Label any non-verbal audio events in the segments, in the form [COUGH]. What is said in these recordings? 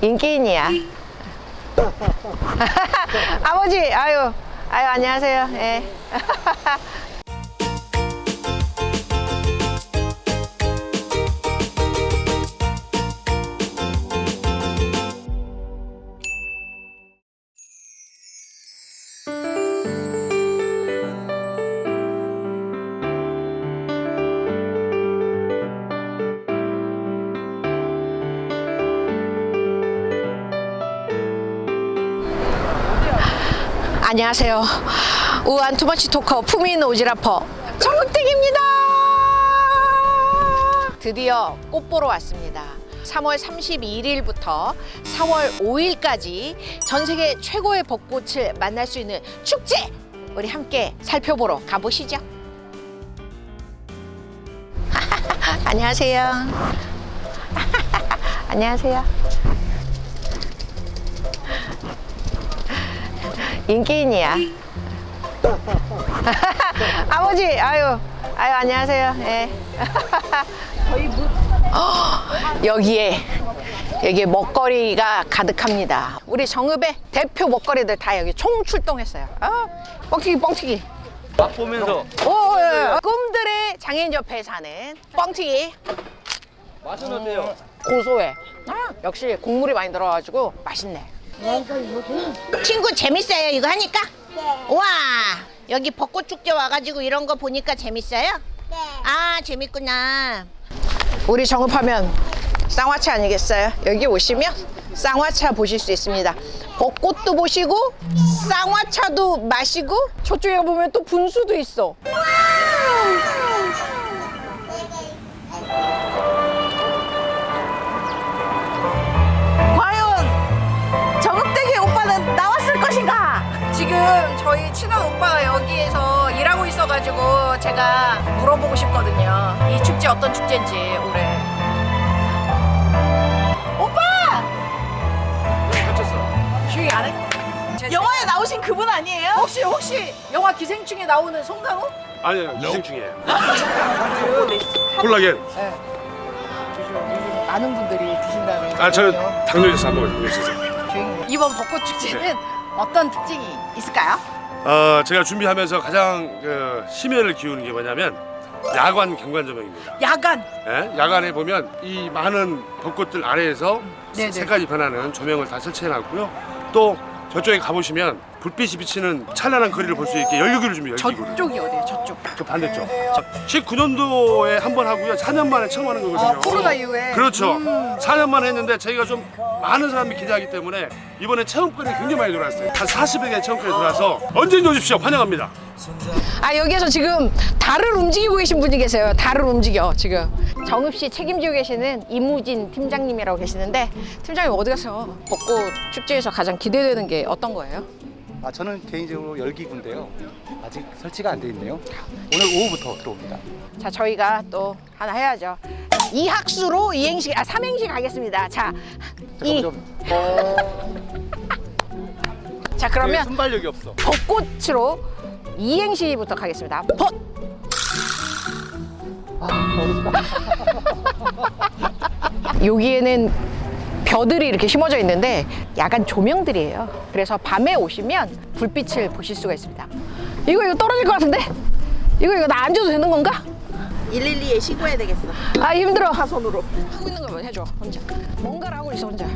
인기인이야. [LAUGHS] 아버지, 아유, 아유, 안녕하세요. 예. [LAUGHS] 안녕하세요. 우한 투머치 토커 있는 오지라퍼 정국택입니다. 드디어 꽃 보러 왔습니다. 3월 31일부터 4월 5일까지 전 세계 최고의 벚꽃을 만날 수 있는 축제! 우리 함께 살펴보러 가보시죠. [LAUGHS] 안녕하세요. [LAUGHS] 안녕하세요. 인기인이야. [LAUGHS] 아버지, 아유, 아유, 안녕하세요. 예. 어, [LAUGHS] 여기에, 여기에 먹거리가 가득합니다. 우리 정읍의 대표 먹거리들 다 여기 총 출동했어요. 아, 뻥튀기, 뻥튀기. 맛 보면서 오, 예, 예. 꿈들의 장애인 옆에 사는 뻥튀기. 맛은 어때요? 고소해. 아, 역시 국물이 많이 들어가지고 맛있네. 친구 재밌어요 이거 하니까? 네. 와 여기 벚꽃 축제 와가지고 이런 거 보니까 재밌어요? 네. 아 재밌구나. 우리 정읍하면 쌍화차 아니겠어요? 여기 오시면 쌍화차 보실 수 있습니다. 벚꽃도 보시고 쌍화차도 마시고 저쪽에 보면 또 분수도 있어. 오빠가 여기에서 일하고 있어가지고 제가 물어보고 싶거든요. 이 축제 어떤 축제인지 올해. 오빠! 갇혔어. 조용히 안 해? 영화에 나오신 그분 아니에요? 혹시 혹시 영화 기생충에 나오는 송강호? 아니요 기생충이에요 콜라겐 요즘 많은 분들이 드신다는. 아 저는 당뇨 있어서 안 먹어요 당뇨 있어서. 이번 벚꽃 축제는 어떤 특징이 있을까요? 어, 제가 준비하면서 가장 그 심혈을 기우는 게 뭐냐면 야관 경관 조명입니다 야간. 예? 야간에 보면 이 많은 벚꽃들 아래에서 네네. 색깔이 변하는 조명을 다 설치해 놨고요 또 저쪽에 가보시면 불빛이 비치는 찬란한 거리를 볼 수 있게 열기구를 준비해요 열기구를 저쪽이 어디예요? 저쪽. 그 반대쪽 19년도에 한 번 하고요 4년 만에 처음 하는 거거든요 아, 코로나 이후에. 그렇죠 4년 만에 했는데 저희가 좀 많은 사람이 기대하기 때문에 이번에 체험권이 굉장히 많이 들어왔어요 한 40여 개 체험권이 들어와서 언제든지 오십시오 환영합니다 아 여기에서 지금 달을 움직이고 계신 분이 계세요. 달을 움직여 지금. 정읍 시 책임지고 계시는 이무진 팀장님이라고 계시는데 팀장님 어디 가서 벚꽃 축제에서 가장 기대되는 게 어떤 거예요? 아 저는 개인적으로 열기구인데요. 아직 설치가 안 돼 있네요. 오늘 오후부터 들어옵니다. 자 저희가 또 하나 해야죠. 이 학수로 이행시 아 삼행시 가겠습니다. 자, 이. 좀자 그러면 순발력이 없어. 벚꽃으로 이행시부터 가겠습니다. 벚. 여기에는 벼들이 이렇게 심어져 있는데 야간 조명들이에요. 그래서 밤에 오시면 불빛을 보실 수가 있습니다. 이거 이거 떨어질 것 같은데? 이거 이거 나 앉아도 되는 건가? 112에 신고해야 되겠어. 아 힘들어. 손으로 하고 있는 거만 해줘 혼자. 뭔가를 하고 있어 혼자.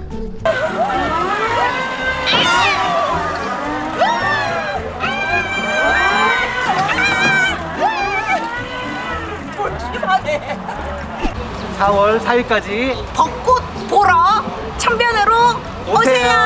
심하네. 4월 4일까지 벚꽃 보러. 오세요.